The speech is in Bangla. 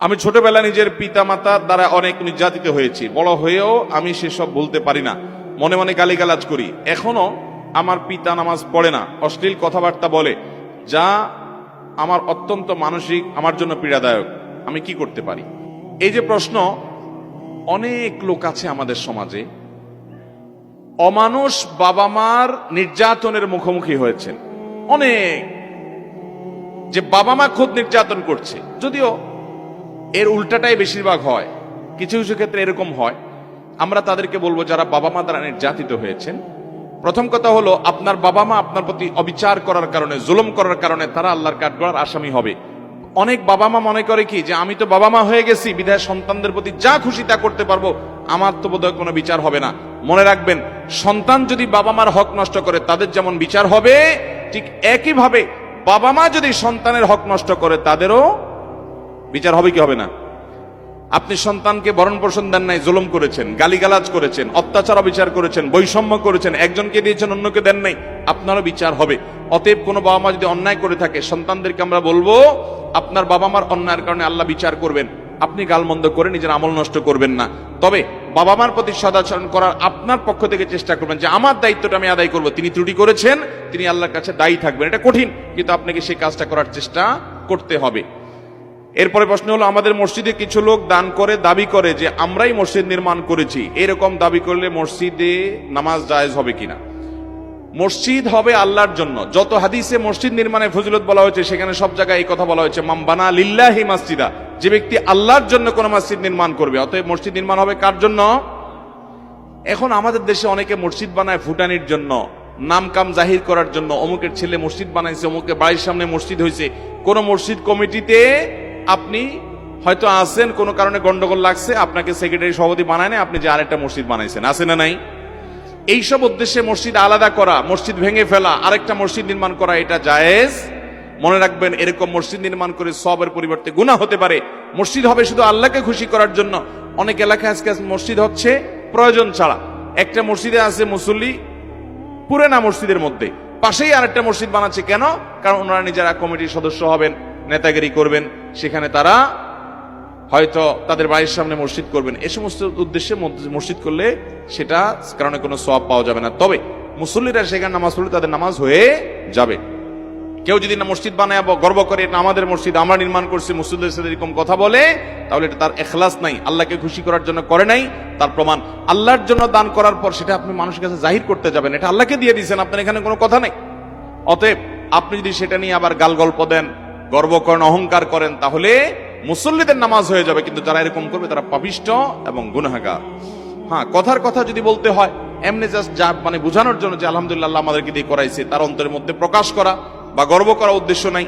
আমি ছোটবেলা নিজের পিতা মাতার দ্বারা অনেক নির্যাতিত হয়েছি। বড় হয়েও আমি সেসব বলতে পারি না। মনে মনে গালিগালাজ করি। এখনও আমার পিতা নামাজ পড়ে না। অশ্লীল কথাবার্তা বলে, যা আমার অত্যন্ত মানসিক, আমার জন্য পীড়াদায়ক। আমি কি করতে পারি? এই যে প্রশ্ন, অনেক লোক আছে আমাদের সমাজে, অমানুষ বাবা মার নির্যাতনের মুখোমুখি হয়েছেন। অনেক। যে বাবা মা খুদ নির্যাতন করছে। যদিও এর উল্টাটাই বেশিরভাগ হয়। কিছু কিছু ক্ষেত্রে এরকম হয়। আমরা তাদেরকে বলব যারা বাবা মা দ্বারা নির্যাতিত হয়েছেন, প্রথম কথা হলো আপনার বাবা মা আপনার প্রতি অবিচার করার কারণে, জুলুম করার কারণে তারা আল্লাহর কাঠগড়ার আসামি হবে। অনেক বাবা মা মনে করে কি যে আমি তো বাবা মা হয়ে গেছি, বিধায় সন্তানদের প্রতি যা খুশি তা করতে পারব, আমার তো বোধহয় কোনো বিচার হবে না। মনে রাখবেন, সন্তান যদি বাবা মার হক নষ্ট করে, তাদের যেমন বিচার হবে, ঠিক একইভাবে বাবা মা যদি সন্তানের হক নষ্ট করে, তাদেরও বিচার হবে কি হবে না? আপনি সন্তানকে ভরণ পোষণ দেন নাই, জুলুম করেছেন, গালিগালাজ করেছেন, অত্যাচার, অবিচার করেছেন, বৈষম্য করেছেন, একজনকে দিয়েছেন, অন্যকে দেন নাই, আপনারও বিচার হবে। অতএব কোনো বাবা মা যদি অন্যায় করে থাকে, সন্তানদেরকে আমরা বলব, আপনার বাবা মার অন্যায়ের কারণে আল্লাহ বিচার করবেন। আপনি গালমন্দ করে নিজের আমল নষ্ট করবেন না। তবে বাবা মার প্রতি সদাচরণ করার আপনার পক্ষ থেকে চেষ্টা করবেন যে, আমার দায়িত্বটা আমি আদায় করব। তিনি ত্রুটি করেছেন, তিনি আল্লাহর কাছে দায়ী থাকবেন। এটা কঠিন, কিন্তু আপনাকে সেই কাজটা করার চেষ্টা করতে হবে। এরপরে প্রশ্ন হলো, আমাদের মসজিদে কিছু লোক দান করে, দাবি করে যে আমরাই মসজিদ নির্মাণ করেছি। এরকম দাবি করলে মসজিদে নামাজ জায়েজ হবে কিনা? মসজিদ হবে আল্লাহর জন্য। যত হাদিসে মসজিদ নির্মাণে ফজিলত বলা হয়েছে, সেখানে সব জায়গায় এই কথা বলা হয়েছে মাম্বানা লিল্লাহি মাসজিদা যে ব্যক্তি আল্লাহর জন্য কোন মসজিদ নির্মাণ করবে। অতএব মসজিদ নির্মাণ হবে কার জন্য? এখন আমাদের দেশে অনেকে মসজিদ বানায় ফুটানির জন্য, নাম কাম জাহির করার জন্য। অমুকের ছেলে মসজিদ বানাইছে অমুকের বাড়ির সামনে মসজিদ হয়েছে কোন মসজিদ কমিটিতে আপনি হয়তো আছেন, কোনো কারণে গন্ডগোল লাগছে, আপনাকে সেক্রেটারি সভাপতি বানায় না আপনি যে আরেকটা মসজিদ বানাইছেন, আছে না নাই? এইসব উদ্দেশ্যে মসজিদ আলাদা করা, মসজিদ ভেঙে ফেলা, আরেকটা মসজিদ নির্মাণ করা, এটা জায়েজ? মনে রাখবেন, এরকম মসজিদ নির্মাণ করে সবের পরিবর্তে গুনাহ হতে পারে। মসজিদ হবে শুধু আল্লাহকে খুশি করার জন্য। অনেক এলাকায় আজকে মসজিদ হচ্ছে প্রয়োজন ছাড়া। একটা মসজিদে আছে মুসল্লি, পুরেনা মসজিদের মধ্যে। পাশেই আরেকটা মসজিদ বানাচ্ছে কেন? কারণ ওনারা নিজেরা কমিটির সদস্য হবেন। নেতাগিরি করবেন, সেখানে তারা হয়তো তাদের বাড়ির সামনে মসজিদ করবেন। এ সমস্ত উদ্দেশ্যে মসজিদ করলে সেটা কারণে কোনো সব পাওয়া যাবে না। তবে মুসল্লিরা সেখানে নামাজ পড়লে তাদের নামাজ হয়ে যাবে। কেউ যদি না মসজিদ বানায় গর্ব করে এটা আমাদের মসজিদ, আমরা নির্মাণ করছি মসজিদের সাথে এরকম কথা বলে, তাহলে এটা তার এখলাস নাই। আল্লাহকে খুশি করার জন্য করে নাই, তার প্রমাণ। আল্লাহর জন্য দান করার পর সেটা আপনি মানুষের কাছে জাহির করতে যাবেন। এটা আল্লাহকে দিয়ে দিয়েছেন, আপনার এখানে কোনো কথা নেই। অতএব আপনি যদি সেটা নিয়ে আবার গাল গল্প দেন গর্ব করেন অহংকার করেন, তাহলে মুসল্লিদের নামাজ হয়ে যাবে। কিন্তু যারা এরকম করবে, তারা পাপিষ্ট এবং গুনাহাগার। হ্যাঁ কথার কথা যদি বলতে হয়, এমনি জাস্ট যা মানে বোঝানোর জন্য যে আলহামদুলিল্লাহ আমাদেরকে দিয়ে করাইছে, তার অন্তরের মধ্যে প্রকাশ করা বা গর্ব করা উদ্দেশ্য নাই।